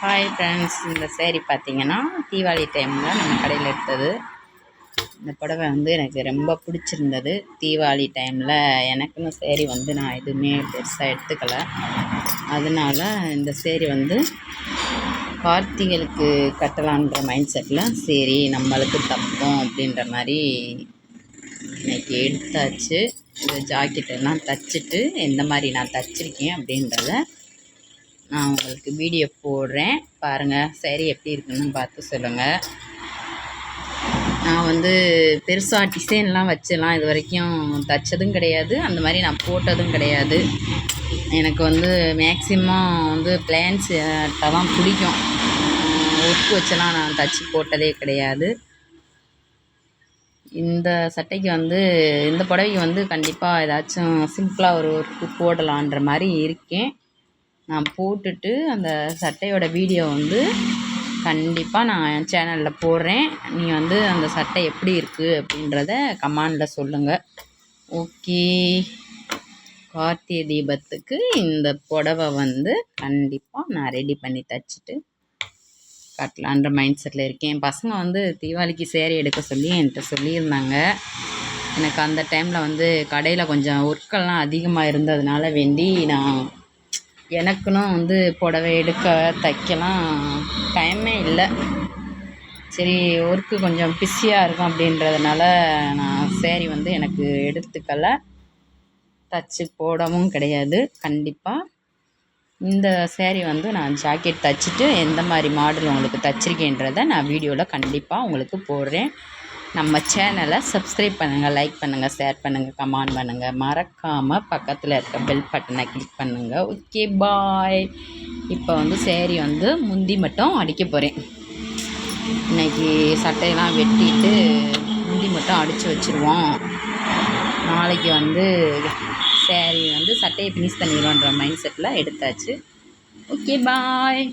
Hi friends இந்த சேரீ பார்த்தீங்கன்னா தீபாவளி டைமில் நம்ம கடையில் எடுத்தது. இந்த புடவை வந்து எனக்கு ரொம்ப பிடிச்சிருந்தது. தீபாவளி டைமில் எனக்குன்னு சேரீ வந்து நான் எதுவுமே பெருசாக எடுத்துக்கல. அதனால இந்த சேரீ வந்து கார்த்திகளுக்கு கட்டலான்ற மைண்ட் செட்டில் சரி நம்மளுக்கு தப்போம் அப்படின்ற மாதிரி இன்னைக்கு எடுத்தாச்சு. இந்த ஜாக்கெட்டெல்லாம் தச்சுட்டு எந்த மாதிரி நான் தச்சிருக்கேன்? அப்படின்றத நான் உங்களுக்கு வீடியோ போடுறேன். பாருங்கள் சரி எப்படி இருக்குன்னு பார்த்து சொல்லுங்கள் நான் வந்து பெருசாக டிசைன்லாம் வச்செல்லாம் இது வரைக்கும் தைச்சதும் கிடையாது. அந்த மாதிரி நான் போட்டதும் கிடையாது. எனக்கு வந்து மேக்ஸிமம் வந்து பிளான்ஸ் தான் பிடிக்கும். ஒர்க் வச்செல்லாம் நான் தச்சு போட்டதே கிடையாது. இந்த சட்டைக்கு வந்து இந்த புடவைக்கு வந்து கண்டிப்பாக ஏதாச்சும் சிம்பிளாக ஒரு ஒர்க்கு போடலான்ற மாதிரி இருக்கேன். நான் போட்டுட்டு அந்த சட்டையோட வீடியோ வந்து கண்டிப்பாக நான் என் சேனலில் போடுறேன். நீங்கள் வந்து அந்த சட்டை எப்படி இருக்குது அப்படின்றத கமாண்டில் சொல்லுங்கள் ஓகே. கார்த்திகை தீபத்துக்கு இந்த புடவை வந்து கண்டிப்பாக நான் ரெடி பண்ணி தச்சுட்டு காட்டலான்ற மைண்ட் செட்டில் இருக்கேன். என் பசங்க வந்து தீபாவளிக்கு சேரீ எடுக்க சொல்லி என்கிட்ட சொல்லியிருந்தாங்க. எனக்கு அந்த டைமில் வந்து கடையில் கொஞ்சம் ஒர்க்கெல்லாம் அதிகமாக இருந்ததுனால வேண்டி நான் எனக்குன்னு வந்து புடவை எடுக்க தைக்கலாம் டைமே இல்லை. சரி ஒர்க்கு கொஞ்சம் பிஸியாக இருக்கும் அப்படின்றதுனால நான் சேரீ வந்து எனக்கு எடுத்துக்கல. தச்சு போடவும் கிடையாது கண்டிப்பாக இந்த சேரீ வந்து நான் ஜாக்கெட் தைச்சிட்டு எந்த மாதிரி மாடல் உங்களுக்கு தைச்சிருக்கேன்றதை நான் வீடியோவில் கண்டிப்பாக உங்களுக்கு போடுறேன். நம்ம சேனலை சப்ஸ்கிரைப் பண்ணுங்கள் லைக் பண்ணுங்கள் ஷேர் பண்ணுங்கள் கமெண்ட் பண்ணுங்கள் மறக்காமல் பக்கத்தில் இருக்க பெல் பட்டனை கிளிக் பண்ணுங்கள் ஓகே பாய் இப்போ வந்து சேரீ வந்து முந்தி மட்டும் அடிக்க போகிறேன் இன்றைக்கி சட்டையெல்லாம் வெட்டிட்டு முந்தி மட்டும் அடித்து வச்சுருவோம். நாளைக்கு வந்து சேரீ வந்து சட்டையை ஃபினிஷ் பண்ணிடுவோன்ற மைண்ட் செட்டில் எடுத்தாச்சு. Okay bye